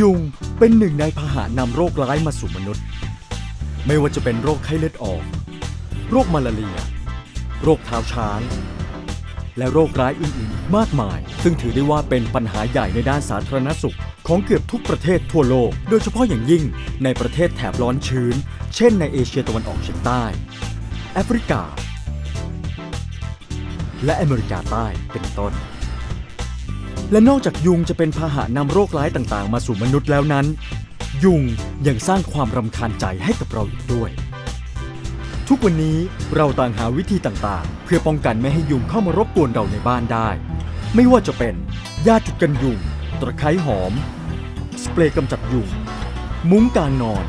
ยุงเป็นหนึ่งในพาหะนำโรคร้ายมาสู่มนุษย์ ไม่ว่าจะเป็นโรคไข้เลือดออก โรคมาลาเรีย โรคเท้าช้าง และโรคร้ายอื่นๆ มากมาย ซึ่งถือได้ว่าเป็นปัญหาใหญ่ในด้านสาธารณสุขของเกือบทุกประเทศทั่วโลก โดยเฉพาะอย่างยิ่งในประเทศแถบร้อนชื้น เช่นในเอเชียตะวันออกเฉียงใต้ แอฟริกา และอเมริกาใต้เป็นต้น และนอกจากยุงจะเป็นพาหะนำโรคร้ายต่างๆ มาสู่มนุษย์แล้วนั้น ยุงยังสร้างความรำคาญใจให้กับเราอีกด้วย ทุกวันนี้เราต่างหาวิธีต่างๆ เพื่อป้องกันไม่ให้ยุงเข้ามารบกวนเราในบ้านได้ ไม่ว่าจะเป็นยาจุดกันยุง ตะไคร้หอม สเปรย์กำจัดยุง มุ้งกางนอน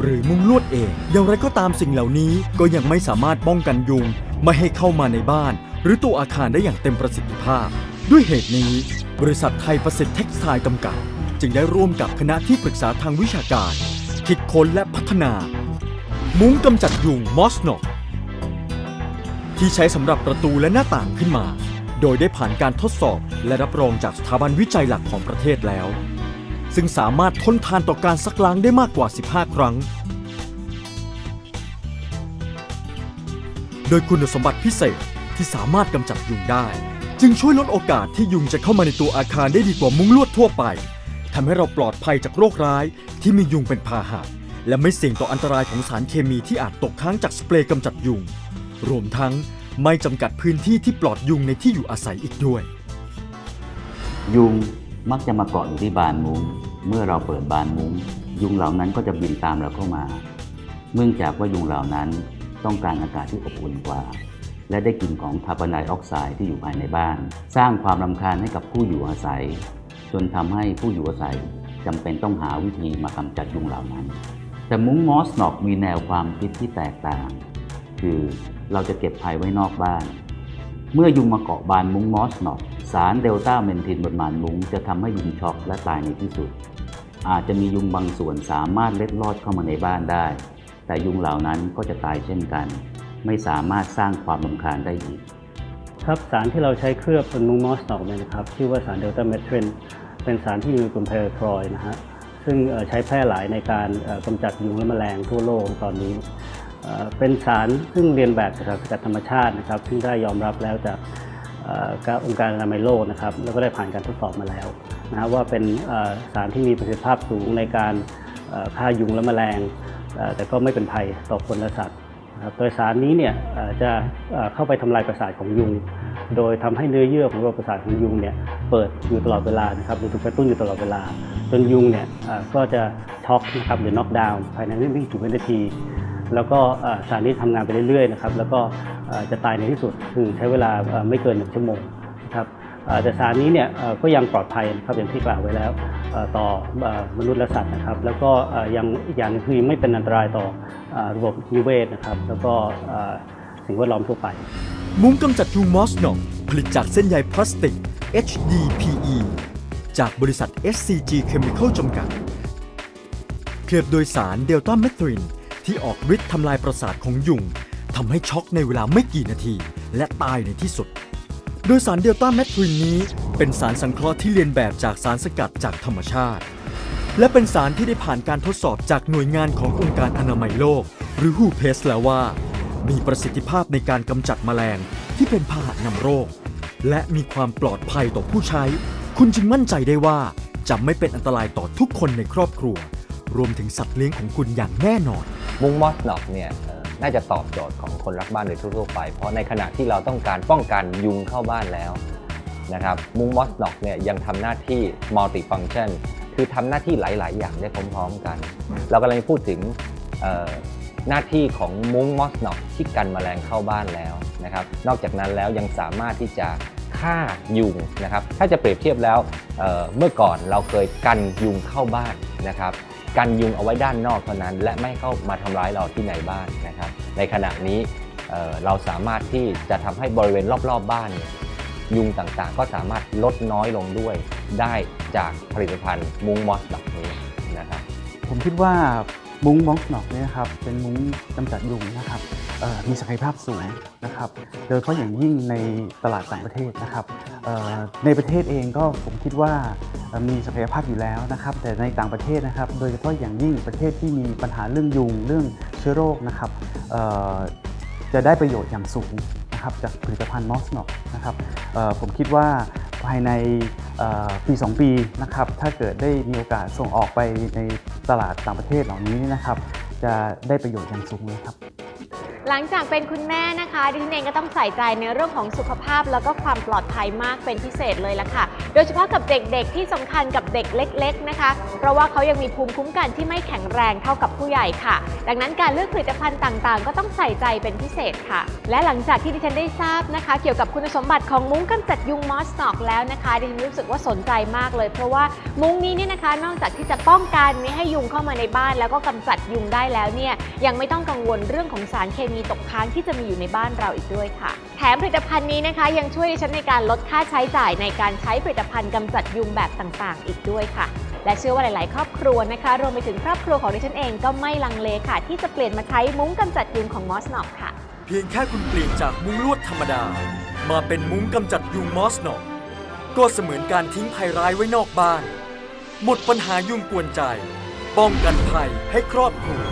หรือมุ้งลวดเอง อย่างไรก็ตามสิ่งเหล่านี้ก็ยังไม่สามารถป้องกันยุง ไม่ให้เข้ามาในบ้าน หรือตัวอาคารได้อย่างเต็มประสิทธิภาพ ด้วยเหตุนี้ บริษัทไทยประสิทธิ์เท็กซ์ไทล์จำกัด จึงได้ร่วมกับคณะที่ปรึกษาทางวิชาการ คิดค้นและพัฒนา มุ้งกำจัดยุงมอสโนกที่ใช้สำหรับประตูและหน้าต่างขึ้นมา โดยได้ผ่านการทดสอบและรับรองจากสถาบันวิจัยหลักของประเทศแล้ว ซึ่งสามารถทนทานต่อการซักล้างได้มากกว่า 15 ครั้ง โดยคุณสมบัติพิเศษที่สามารถกำจัดยุงได้ จึงช่วยลดโอกาสที่ยุงจะเข้ามาในตัวอาคารได้ดีกว่ามุ้งลวดทั่วไปทำให้เราปลอดภัยจากโรคร้ายที่มียุงเป็นพาหะและไม่เสี่ยงต่ออันตรายของสารเคมีที่อาจตกค้างจากสเปรย์กำจัดยุง รวมทั้งไม่จำกัดพื้นที่ที่ปลอดยุงในที่อยู่อาศัยอีกด้วย ยุงมักจะมาเกาะอยู่ที่บานมุ้ง เมื่อเราเปิดบานมุ้ง ยุงเหล่านั้นก็จะบินตามเราเข้ามา เนื่องจากว่ายุงเหล่านั้นต้องการอากาศที่อบอุ่นกว่า และได้กลิ่นของคาร์บอนไดออกไซด์ที่อยู่ภายในบ้าน สร้างความรำคาญให้กับผู้อยู่อาศัย จนทำให้ผู้อยู่อาศัยจำเป็นต้องหาวิธีมากำจัดยุงเหล่านั้น แต่มุ้งมอสนอกมีแนวความคิดที่แตกต่าง คือเราจะเก็บภัยไว้นอกบ้าน เมื่อยุงมาเกาะบานมุ้งมอสนอกสารเดลต้าเมนทินบนบานมุ้งจะทำให้ยุงช็อกและตายในที่สุด อาจจะมียุงบางส่วนสามารถเล็ดลอดเข้ามาในบ้านได้ แต่ยุงเหล่านั้นก็จะตายเช่นกัน ไม่สามารถสร้างความรำคาญได้อีก ครับสารที่เราใช้เคลือบบนมุ้งมอสนอกเนี่ยนะครับ ชื่อว่าสารเดลต้าเมทรินเป็นสารที่อยู่ในกลุ่มไพโรทรอยนะฮะซึ่งใช้แพร่หลายในการกำจัดยุงและแมลงทั่วโลกตอนนี้เป็นสารซึ่งเรียนแบบจากสารสกัดธรรมชาตินะครับ ซึ่งได้ยอมรับแล้วจากองค์การอนามัยโลกนะครับ แล้วก็ได้ผ่านการทดสอบมาแล้วนะว่าเป็นสารที่มีประสิทธิภาพสูงในการฆ่ายุงและแมลงแต่ก็ไม่เป็นภัยต่อคนและสัตว์ นะครับโดยสารนี้เนี่ยจะเข้าไปทำลายประสาทของยุง โดยทำให้เนื้อเยื่อของระบบประสาทของยุงเนี่ยเปิดอยู่ตลอดเวลานะครับหรือถูกกระตุ้นอยู่ตลอดเวลา จนยุงเนี่ยก็จะช็อกนะครับหรือน็อกดาวน์ภายในไม่ถึงวินาที แล้วก็สารนี้ทำงานไปเรื่อยๆนะครับแล้วก็จะตายในที่สุดคือใช้เวลาไม่เกินหนึ่งชั่วโมงนะครับ แต่สารนี้เนี่ยก็ยังปลอดภัยนะครับอย่างที่กล่าวไว้แล้วต่อมนุษย์และสัตว์นะครับ แล้วก็ยังอีกอย่างนึงคือไม่เป็นอันตรายต่อระบบนิเวศนะครับ แล้วก็สิ่งแวดล้อมทั่วไป มุ้งกำจัดยุงมอสโนกผลิตจากเส้นใยพลาสติก HDPE จากบริษัท SCG Chemical จำกัด เคลือบโดยสารเดลต้าเมทริน ที่ออกฤทธิ์ทำลายประสาทของยุงทำให้ช็อกในเวลาไม่กี่นาที และตายในที่สุด โดยสารเดลต้าเมทรินนี้ เป็นสารสังเคราะห์ที่เรียนแบบจากสารสกัดจากธรรมชาติ และเป็นสารที่ได้ผ่านการทดสอบจากหน่วยงานขององค์การอนามัยโลก หรือ WHO แล้วว่า มีประสิทธิภาพในการกำจัดแมลงที่เป็นพาหะนำโรค และมีความปลอดภัยต่อผู้ใช้ คุณจึงมั่นใจได้ว่าจะไม่เป็นอันตรายต่อทุกคนในครอบครัว รวมถึงสัตว์เลี้ยงของคุณอย่างแน่นอน มุ้งมอสนอกเนี่ยเอ่ น่าจะตอบโจทย์ของคนรักบ้านโดยทั่วๆไป เพราะในขณะที่เราต้องการป้องกันยุงเข้าบ้านแล้วนะครับมุ้งมอสนอกเนี่ยยังทำหน้าที่มัลติฟังชันคือทำหน้าที่หลาย ๆ อย่างได้พร้อม ๆ กัน เรากำลังพูดถึงหน้าที่ของมุ้งมอสนอกที่กันแมลงเข้าบ้านแล้วนะครับ นอกจากนั้นแล้วยังสามารถที่จะฆ่ายุงนะครับ ถ้าจะเปรียบเทียบแล้วเเมื่อก่อนเราเคยกันยุงเข้าบ้านนะครับ กันยุงเอาไว้ด้านนอกเท่านั้น และไม่เข้ามาทำร้ายเราที่ในบ้านนะครับ ในขณะนี้เอ่อเราสามารถที่จะทำให้บริเวณรอบๆบบ้านยยุงต่างๆ ก็สามารถลดน้อยลงด้วย ได้จากผลิตภัณฑ์มุ้งมอสแบบนี้นะครับผมคิดว่า มุ้งมองสนอกเนี่ยครับเป็นมุ้งกำจัดยุงนะครับมีศักยภาพสูงนะครับโดยเฉพาะอย่างยิ่งในตลาดต่างประเทศนะครับในประเทศเองก็ผมคิดว่ามีศักยภาพอยู่แล้วนะครับ แต่ในต่างประเทศนะครับ โดยเฉพาะอย่างยิ่งประเทศที่มีปัญหาเรื่องยุงเรื่องเชื้อโรคนะครับจะได้ประโยชน์อย่างสูงนะครับจากผลิตภัณฑ์มอสนอกนะครับผมคิดว่า ภายในเอ่อปี 2 ปีนะครับถ้าเกิดได้มีโอกาสส่งออกไปในตลาดต่างประเทศเหล่านี้นะครับจะได้ประโยชน์อย่างสูงเลยครับ หลังจากเป็นคุณแม่นะคะดิฉันเองก็ต้องใส่ใจในเรื่องของสุขภาพ แล้วก็ความปลอดภัยมากเป็นพิเศษเลยล่ะค่ะ โดยเฉพาะกับเด็กๆ ที่สำคัญกับเด็กเล็ก ๆนะคะ เพราะว่าเขายังมีภูมิคุ้มกันที่ไม่แข็งแรงเท่ากับผู้ใหญ่ค่ะ ดังนั้นการเลือกผลิตภัณฑ์ต่างๆ ก็ต้องใส่ใจเป็นพิเศษค่ะ และหลังจากที่ดิฉันได้ทราบนะคะ เกี่ยวกับคุณสมบัติของมุ้งกำจัดยุงมอสนอกแล้วนะคะดิฉันรู้สึกว่าสนใจมากเลย เพราะว่ามุ้งนี้เนี่ยนะคะ นอกจากที่จะป้องกันไม่ให้ยุงเข้ามาในบ้าน แล้วก็กำจัดยุงได้แล้วเนี่ยยังไม่ต้องกังวลเรื่องของสารเคมีตกค้างที่จะมีอยู่ในบ้านเราอีกด้วยค่ะ แถมผลิตภัณฑ์นี้นะคะ ยังช่วยดิฉันในการลดค่าใช้จ่ายในการใช้ผลิตภัณฑ์กำจัดยุงแบบต่างๆ อีกด้วยค่ะ และเชื่อว่าหลาย ๆ ครอบครัวนะคะ รวมไปถึงครอบครัวของดิฉันเองก็ไม่ลังเลค่ะ ที่จะเปลี่ยนมาใช้มุ้งกำจัดยุงของมอสนอกค่ะ เพียงแค่คุณเปลี่ยนจากมุ้งลวดธรรมดา มาเป็นมุ้งกำจัดยุงมอสนอกก็เสมือนการทิ้งภัยร้ายไว้นอกบ้าน หมดปัญหายุงกวนใจ ป้องกันภัยให้ครอบครัว